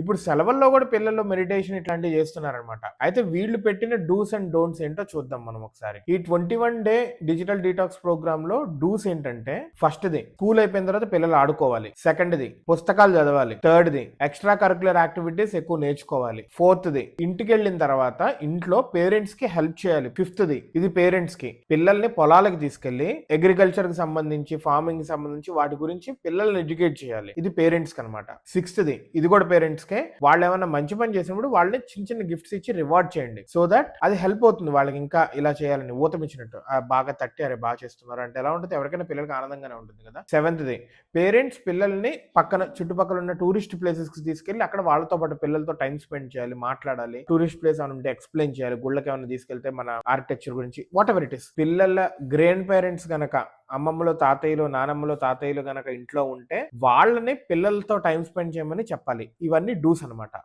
ఇప్పుడు సెలవుల్లో కూడా పిల్లలు మెడిటేషన్ ఇట్లాంటివి చేస్తున్నారనమాట అయితే వీళ్ళు పెట్టిన డూస్ అండ్ డోంట్స్ ఏంటో చూద్దాం మనం ఒకసారి. ఈ twenty one day digital detox ప్రోగ్రామ్లో డూస్ ఏంటంటే ఫస్ట్ ది స్కూల్ అయిపోయిన తర్వాత పిల్లలు ఆడుకోవాలి. సెకండ్ ది పుస్తకాలు చదవాలి. థర్డ్ ది ఎక్స్ట్రా కరికులర్ యాక్టివిటీస్ ఎక్కువ నేర్చుకోవాలి. ఫోర్త్ ది ఇంటికి వెళ్ళిన తర్వాత ఇంట్లో పేరెంట్స్కి హెల్ప్ చేయాలి. ఫిఫ్త్ ది ఇది పేరెంట్స్కి పిల్లల్ని పొలాలకు తీసుకెళ్ళి అగ్రికల్చర్కి సంబంధించి ఫార్మింగ్కి సంబంధించి వాటి గురించి పిల్లల్ని ఎడ్యుకేట్ చేయాలి. ఇది పేరెంట్స్కి అనమాట సిక్స్త్ ది ఇది కూడా పేరెంట్స్ కే వాళ్ళు ఏమైనా మంచి పని చేసినప్పుడు వాళ్ళని చిన్న చిన్న గిఫ్ట్స్ ఇచ్చి రివార్డ్ చేయండి. సో దట్ అది హెల్ప్ అవుతుంది వాళ్ళకి ఇంకా ఇలా చేయాలని ఊతమిచ్చినట్టు బాగా తట్టి అరే బాగా చేస్తున్నారు. అంటే ఎలా ఉంటుంది? ఎవరికైనా పిల్లలకి ఆనందంగానే ఉంటుంది కదా? సెవెంత్ ది పేరెంట్స్ పిల్లల్ని పక్కన చుట్టుపక్కల ఉన్న టూరిస్ట్ ప్లేసెస్కి తీసుకెళ్ళి అక్కడ వాళ్ళతో పాటు పిల్లలతో టైం స్పెండ్ చేయాలి మాట్లాడాలి. టూరిస్ట్ ప్లేస్ అని ఉంటే ఎక్స్ప్లెయిన్ చేయాలి. గుళ్ళకి ఏమైనా తీసుకెళ్తే మన ఆర్కిటెక్చర్ గురించి వాట్ ఎవర్ ఇట్ ఇస్ పిల్లల గ్రాండ్ పేరెంట్స్ గనక అమ్మమ్మలో తాతయ్యలు నానమ్మలో తాతయ్యలు గనక ఇంట్లో ఉంటే వాళ్ళని పిల్లలతో టైం స్పెండ్ చేయమని చెప్పాలి. ఇవన్నీ డూస్ అన్నమాట.